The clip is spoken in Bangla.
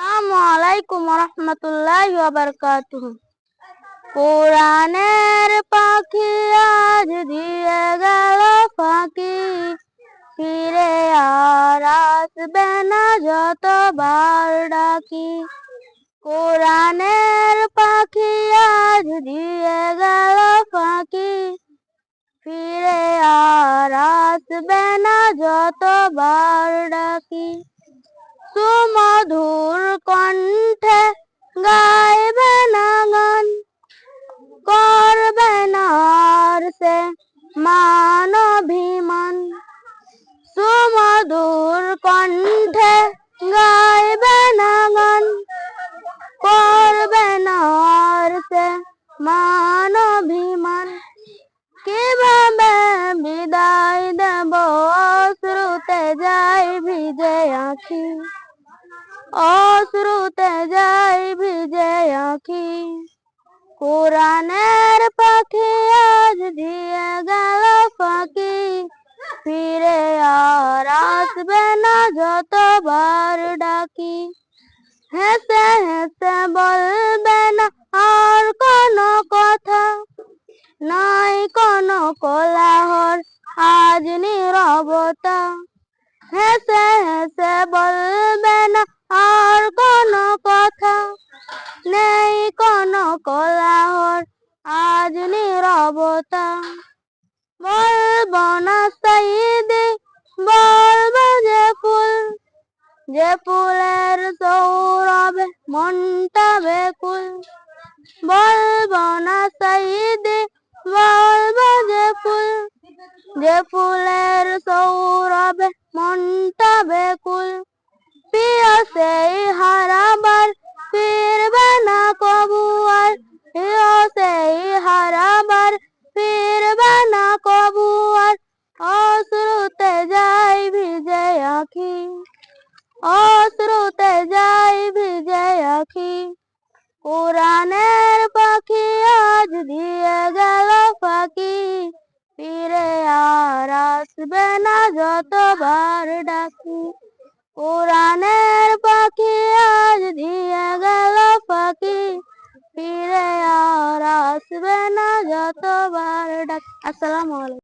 আসসালামু আলাইকুম রহমতুল্লাহ বারকাতুহ কোরআনের পাখি আজ দিয়ে গেল ফাঁকি ফিরে আর আসবে না যতবার ডাকি কোরআনের পাখি আজ দিয়ে গেল ফাঁকি ফিরে আর আসবে না যতবার ডাকি সুমধুর মান কীভাবে বিদায় দেব অশ্রুতে যাই ভিজে আঁখি? অশ্রুতে যাই ভিজে আঁখি। কোরআনের পাখি আজ দিয়ে গেল ফাঁকি। ফিরে আর আসবে না যতবার ডাকি। হেসে হেসে বলবে না, আর কোনো কোলাহল আজ নীরবতা। হেসে হেসে বলবে না আর কোনো কথা। নেই কোনো কোলাহল আজ নীরবতা। বলব না সাইদি, বলব যে ফুল। যে ফুলের সৌরভে মনটা বেকুল। বলব না সাইদি বলব যে ফুল যে ফুলের সৌরভে মনটা বেকুল প্রিয় সেই হারাবার ফিরবে না কবু আর প্রিয় সেই হারাবার ফিরবে না কবু আর অশ্রুতে যাই ভিজে আখি অশ্রুতে যাই ভিজে আখি কোরআনের আসবে না যতবার ডাকি। কোরআনের পাখি আজ দিয়ে গেল পাখি। ফিরে আর আসবে না যতবার ডাকি। আসসালামু আলাইকুম।